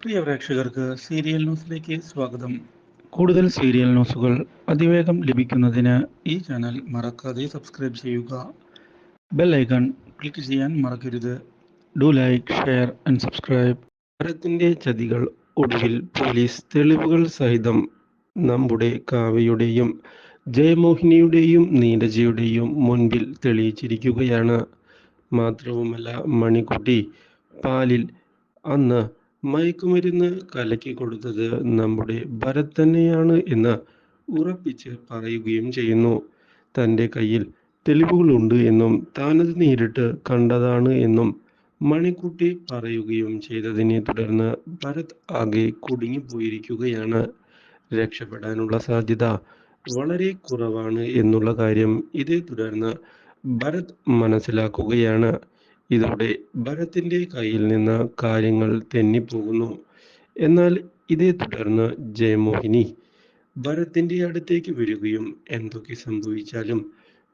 പ്രിയ പ്രേക്ഷകർക്ക് സീരിയൽ ന്യൂസിലേക്ക് സ്വാഗതം. കൂടുതൽ സീരിയൽ ന്യൂസുകൾ അതിവേഗം ലഭിക്കുന്നതിന് ഈ ചാനൽ മറക്കാതെ സബ്സ്ക്രൈബ് ചെയ്യുക. ബെൽ ഐക്കൺ ക്ലിക്ക് ചെയ്യാൻ മറക്കരുത്. Do like share and subscribe. ഭരത്തിന്റെ ചതികൾ ഒടുവിൽ പോലീസ് തെളിവുകൾ സഹിതം നമ്മുടെ കാവ്യയുടെയും ജയമോഹിനിയുടെയും നീരജയുടെയും മുൻപിൽ തെളിയിച്ചിരിക്കുകയാണ്. മാത്രവുമല്ല മണിക്കുട്ടി പാലിൽ അന്ന് മയക്കുമരുന്ന് കലക്കി കൊടുത്തത് നമ്മുടെ ഭരത് തന്നെയാണ് എന്ന് ഉറപ്പിച്ച് പറയുകയും ചെയ്യുന്നു. തന്റെ കയ്യിൽ തെളിവുകളുണ്ട് എന്നും താനത് നേരിട്ട് കണ്ടതാണ് എന്നും മണിക്കുട്ടി പറയുകയും ചെയ്തതിനെ തുടർന്ന് ഭരത് ആകെ കുടുങ്ങിപ്പോയിരിക്കുകയാണ് രക്ഷപ്പെടാനുള്ള സാധ്യത വളരെ കുറവാണ് എന്നുള്ള കാര്യം ഇതേ തുടർന്ന് ഭരത് മനസ്സിലാക്കുകയാണ്. ഇതോടെ ഭരത്തിന്റെ കയ്യിൽ നിന്ന് കാര്യങ്ങൾ തെന്നിപ്പോകുന്നു. എന്നാൽ ഇതേ തുടർന്ന് ജയമോഹിനി ഭരത്തിന്റെ അടുത്തേക്ക് വരികയും എന്തൊക്കെ സംഭവിച്ചാലും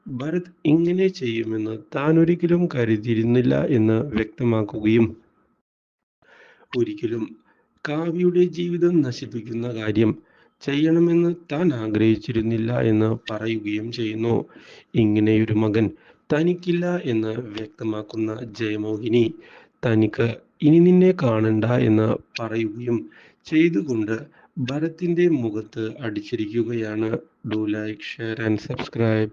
ഭരത് ഇങ്ങനെ ചെയ്യുമെന്ന് താൻ ഒരിക്കലും കരുതിയിരുന്നില്ല എന്ന് വ്യക്തമാക്കുകയും ഒരിക്കലും കാവ്യയുടെ ജീവിതം നശിപ്പിക്കുന്ന കാര്യം ചെയ്യണമെന്ന് താൻ ആഗ്രഹിച്ചിരുന്നില്ല എന്ന് പറയുകയും ചെയ്യുന്നു. ഇങ്ങനെയൊരു മകൻ തനിക്കില്ല എന്ന് വ്യക്തമാക്കുന്ന ജയമോഹിനി തനിക്ക് ഇനി നിന്നെ കാണണ്ട എന്ന് പറയുകയും ചെയ്തുകൊണ്ട് ഭരത്തിന്റെ മുഖത്ത് അടിച്ചിരിക്കുകയാണ്. Do like share and subscribe